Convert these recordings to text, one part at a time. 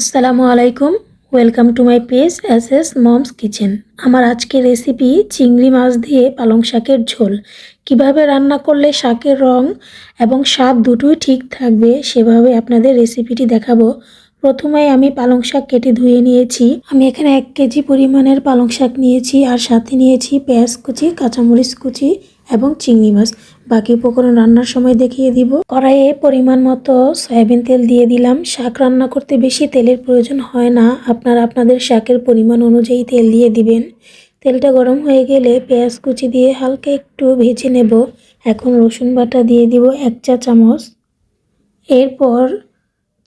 আসসালামু আলাইকুম। Welcome to my page S S mom's kitchen আমার আজকের রেসিপি চিংড়ি মাছ দিয়ে পালং শাকের ঝোল। কীভাবে রান্না করলে শাকের রং এবং স্বাদ দুটোই ঠিক থাকবে, সেভাবে আপনাদের রেসিপিটি দেখাবো। প্রথমে আমি পালং শাক কেটে ধুয়ে নিয়েছি। আমি এখানে এক কেজি পরিমাণের পালং শাক নিয়েছি আর সাথে নিয়েছি পেঁয়াজ কুচি, কাঁচামরিচ কুচি এবং চিংড়ি মাছ। বাকি উপকরণ রান্নার সময় দেখিয়ে দিব। কড়াইয়ে পরিমাণ মতো সয়াবিন তেল দিয়ে দিলাম। শাক রান্না করতে বেশি তেলের প্রয়োজন হয় না। আপনারা আপনাদের শাকের পরিমাণ অনুযায়ী তেল দিয়ে দিবেন। তেলটা গরম হয়ে গেলে পেঁয়াজ কুচি দিয়ে হালকা একটু ভেজে নেব। এখন রসুন বাটা দিয়ে দিব এক চা চামচ। এরপর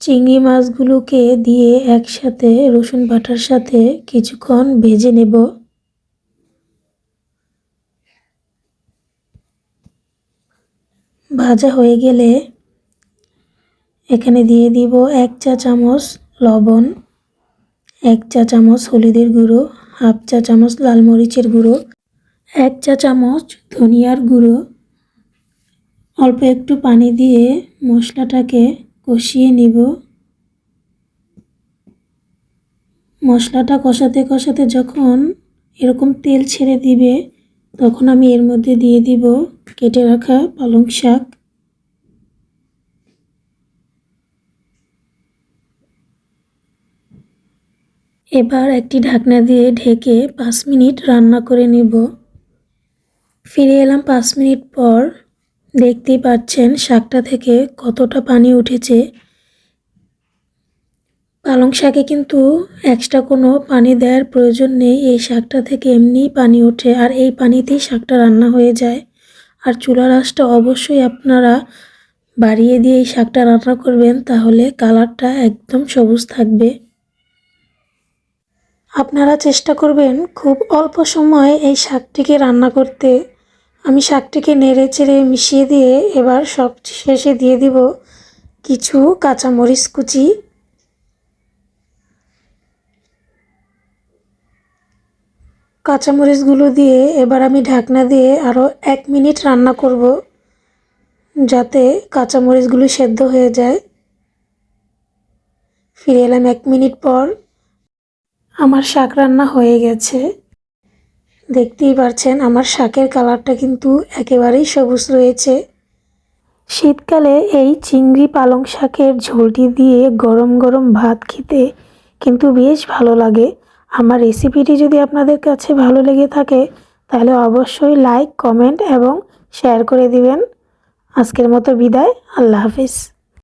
চিংড়ি মাছগুলোকে দিয়ে একসাথে রসুন বাটার সাথে কিছুক্ষণ ভেজে নেব। ভাজা হয়ে গেলে এখানে দিয়ে দিব এক চা চামচ লবণ, এক চা চামচ হলুদের গুঁড়ো, হাফ চা চামচ লাল মরিচের গুঁড়ো, এক চা চামচ ধনিয়ার গুঁড়ো। অল্প একটু পানি দিয়ে মশলাটাকে কষিয়ে নিব। মশলাটা কষাতে কষাতে যখন এরকম তেল ছেড়ে দিবে, তখন আমি এর মধ্যে দিয়ে দিব কেটে রাখা পালং শাক। এবার একটি ঢাকনা দিয়ে ঢেকে পাঁচ মিনিট রান্না করে নেব। ফিরে এলাম পাঁচ মিনিট পর দেখতেই পাচ্ছেন শাকটা থেকে কতটা পানি উঠেছে। পালং শাকে কিন্তু এক্সট্রা কোনো পানি দেওয়ার প্রয়োজন নেই। এই শাকটা থেকে এমনিই পানি ওঠে আর এই পানিতেই শাকটা রান্না হয়ে যায়। আর চুলার আঁচটা অবশ্যই আপনারা বাড়িয়ে দিয়ে এই শাকটা রান্না করবেন, তাহলে কালারটা একদম সবুজ থাকবে। আপনারা চেষ্টা করবেন খুব অল্প সময়ে এই শাকটিকে রান্না করতে। আমি শাকটিকে নেড়ে চেড়ে মিশিয়ে দিয়ে এবার সব শেষে দিয়ে দিব কিছু কাঁচামরিচ কুচি। কাঁচামরিচগুলো দিয়ে এবার আমি ঢাকনা দিয়ে আরও এক মিনিট রান্না করব যাতে কাঁচামরিচগুলো সেদ্ধ হয়ে যায়। ফিরে এলাম এক মিনিট পর। আমার শাক রান্না হয়ে গেছে। দেখতেই পারছেন, আমার শাকের কালারটা কিন্তু একেবারেই সবুজ রয়েছে। শীতকালে এই চিংড়ি পালং শাকের ঝোলটি দিয়ে গরম গরম ভাত খেতে কিন্তু বেশ ভালো লাগে। আমার রেসিপিটি যদি আপনাদের কাছে ভালো লেগে থাকে, তাহলে অবশ্যই লাইক, কমেন্ট এবং শেয়ার করে দিবেন। আজকের মতো বিদায়, আল্লাহ হাফিজ।